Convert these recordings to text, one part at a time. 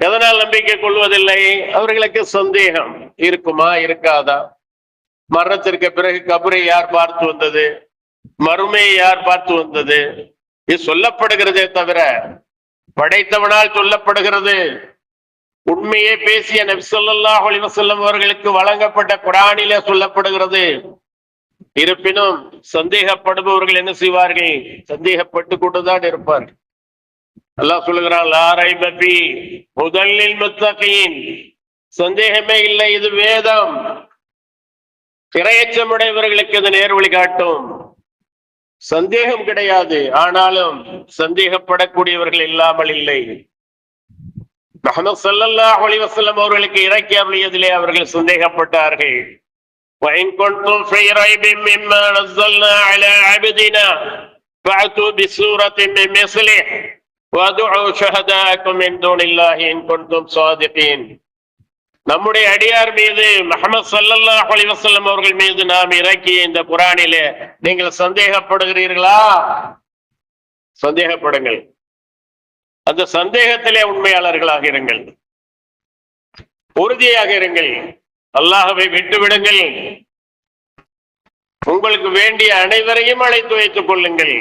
எதனால் நம்பிக்கை கொள்வதில்லை? அவர்களுக்கு சந்தேகம் இருக்குமா இருக்காதா? மரணத்திற்கு பிறகு கபரை யார் பார்த்து வந்தது? மறுமையை யார் பார்த்து வந்தது? இது சொல்லப்படுகிறதே தவிர படைத்தவனால் சொல்லப்படுகிறது. உண்மையே பேசிய நபிசல்லா ஸல்லல்லாஹு அவர்களுக்கு வழங்கப்பட்ட குரானிலே சொல்லப்படுகிறது. இருப்பினும் சந்தேகப்படுபவர்கள் என்ன செய்வார்கள்? சந்தேகப்பட்டு கொண்டுதான் இருப்பார்கள். அல்லாஹ் சொல்லுகிறான் லா ரைப ஃபீ முதலில் முத்தகீன் சந்தேகமே இல்லை இது வேதம் இரையச்சமுடையவர்களுக்கு இது நேர்வழி காட்டும் சந்தேகம் கிடையாது ஆனாலும் சந்தேகப்படக்கூடியவர்கள் இல்லாமல் இல்லை முஹம்மது ஸல்லல்லாஹு அலைஹி வஸல்லம் அவர்களுக்கு இறக்கி அருளியதிலே அவர்கள் சந்தேகப்பட்டார்கள் وإن كنتم في ريب مما نزلنا على عبدنا فأتوا بسورة من مثله وادعوا شهداءكم من دون الله إن كنتم صادقين நம்முடைய அடியார் மீது முஹம்மது ஸல்லல்லாஹு அலைஹி வஸல்லம் அவர்கள் மீது நாம் இறக்கிய இந்த குரானிலே நீங்கள் சந்தேகப்படுகிறீர்களா சந்தேகப்படுங்கள் அந்த சந்தேகத்திலே உண்மையாளர்களாக இருங்கள் உறுதியாக இருங்கள் அல்லாஹவை விட்டுவிடுங்கள் உங்களுக்கு வேண்டிய அனைவரையும் அழைத்து வைத்துக் கொள்ளுங்கள்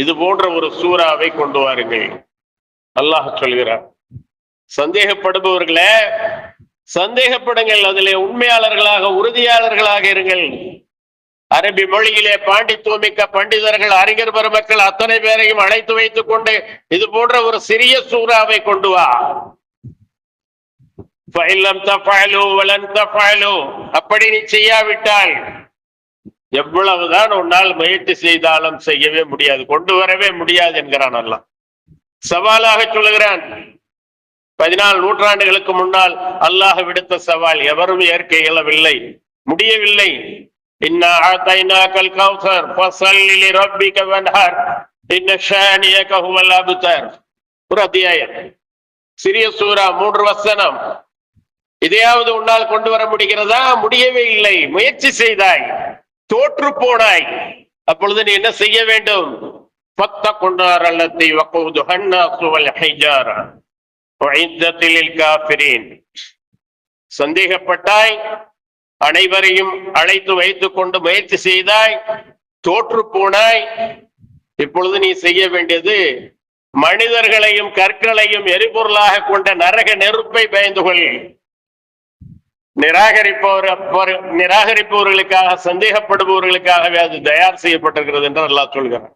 இது போன்ற ஒரு சூறாவை கொண்டு வாருங்கள். அல்லாஹ் சொல்கிறார். சந்தேகப்படுபவர்களே சந்தேகப்படுங்கள். அதிலே உண்மையாளர்களாக உறுதியாளர்களாக இருங்கள். அரபி மொழியிலே பாண்டித்துவமிக்க பண்டிதர்கள் அறிஞர் பெருமக்கள் அத்தனை பேரையும் அழைத்து வைத்துக் கொண்டு இது போன்ற ஒரு சிறிய சூறாவை கொண்டு வா. அப்படி நீ செய்யாவிட்டால் எவ்வளவுதான் உன்னால் முயற்சி செய்தாலும் செய்யவே முடியாது கொண்டு வரவே முடியாது என்கிறான் எல்லாம் சவாலாக சொல்லுகிறான். பதினாலு நூற்றாண்டுகளுக்கு முன்னால் அல்லாஹ் விடுத்த சவால் எவரும் ஏற்க இயலவில்லை முடியவில்லை. இன்ன ஒரு அத்தியாயம். சிறிய சூரா மூன்று வசனம். இதையாவது உன்னால் கொண்டு வர முடிகிறதா? முடியவே இல்லை. முயற்சி செய்தாய். தோற்று போனாய். அப்பொழுது நீ என்ன செய்ய வேண்டும்? பத்த கொண்டார் அல்லத்தை வக்கூது ஹன்னா சுவல் ஹைஜாரா. காஃபிரீன். சந்தேகப்பட்டாய். அனைவரையும் அழைத்து வைத்துக் கொண்டு முயற்சி செய்தாய். தோற்று போனாய். இப்பொழுது நீ செய்ய வேண்டியது மனிதர்களையும் கற்களையும் எரிபொருளாக கொண்ட நரக நெருப்பை பயந்து கொள். நிராகரிப்பவர் நிராகரிப்பவர்களுக்காக சந்தேகப்படுபவர்களுக்காகவே அது தயார் செய்யப்பட்டிருக்கிறது என்று அல்லாஹ் சொல்கிறார்